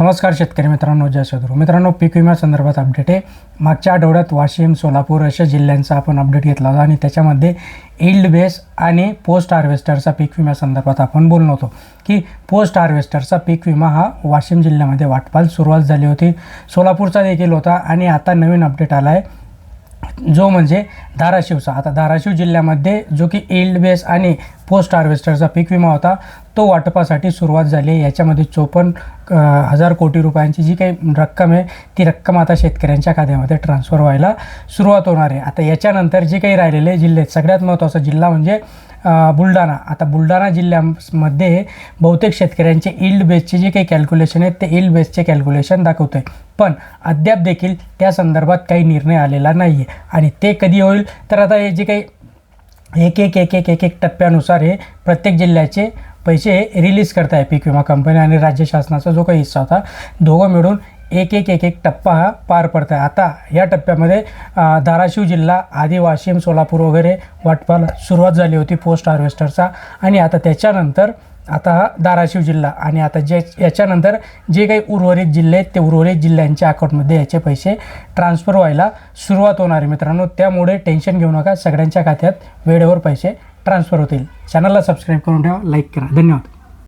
नमस्कार शेतकरी मित्रांनो जय सदरू मित्रांनो पीक विम्या संदर्भात अपडेट आहे. मागच्या आठवड्यात वाशिम सोलापूर अशा जिल्ह्यांचा आपण अपडेट घेतला होता आणि त्याच्यामध्ये इल्ड बेस आणि पोस्ट हार्वेस्टरचा पीक विम्या संदर्भात आपण बोललो होतो की पोस्ट हार्वेस्टरचा पीक विमा हा वाशिम जिल्ह्यामध्ये वाटपाल सुरुवात झाली होती. सोलापूरचा देखील होता आणि आता नवीन अपडेट आला आहे जो म्हणजे धाराशिवचा. आता धाराशिव जिल्ह्यामध्ये जो की एल्ड बेस आणि पोस्ट हार्वेस्टरचा पीक विमा होता. तो वाटपासाठी सुरुवात झाली. आहे याच्यामध्ये चोपन्न हजार कोटी रुपयांची जी काही रक्कम आहे ती रक्कम आता शेतकऱ्यांच्या खात्यामध्ये ट्रान्स्फर व्हायला सुरुवात होणार आहे. आता याच्यानंतर जे काही राहिलेले जिल्हे आहेत, सगळ्यात महत्त्वाचा जिल्हा म्हणजे बुलढाणा. आता बुलढाणा जिल्ह्यामध्ये बहुतेक शेतकऱ्यांचे इल्ड बेसचे जे काही कॅल्क्युलेशन आहेत ते इल्ड बेसचे कॅल्क्युलेशन दाखवतो आहे पण अद्याप देखील त्या संदर्भात काही निर्णय आलेला नाही आहे आणि ते कधी होईल? तर आता हे जे काही एक एक एक एक एक एक टप्प्यानुसार हे प्रत्येक जिल्ह्याचे पैसे रिलीज करत आहे पीक विमा कंपनी आणि राज्य शासनाचा जो काही हिस्सा होता दोघं मिळून एक एक एक एक टप्पा हा पार पडत आहे आता या टप्प्यामध्ये धाराशिव जिल्हा आधी वाशिम सोलापूर वगैरे वाटपाला सुरुवात झाली होती पोस्ट हार्वेस्टरचा आणि आता त्याच्यानंतर आता हा धाराशिव जिल्हा आणि आता जे याच्यानंतर जे काही उर्वरित जिल्हे आहेत ते उर्वरित जिल्ह्यांच्या अकाउंटमध्ये याचे पैसे ट्रान्स्फर व्हायला सुरुवात होणार आहे मित्रांनो. त्यामुळे टेन्शन घेऊ नका. सगळ्यांच्या खात्यात वेळेवर पैसे ट्रान्स्फर होतील. चॅनलला सबस्क्राईब करून ठेवा लाईक करा. धन्यवाद.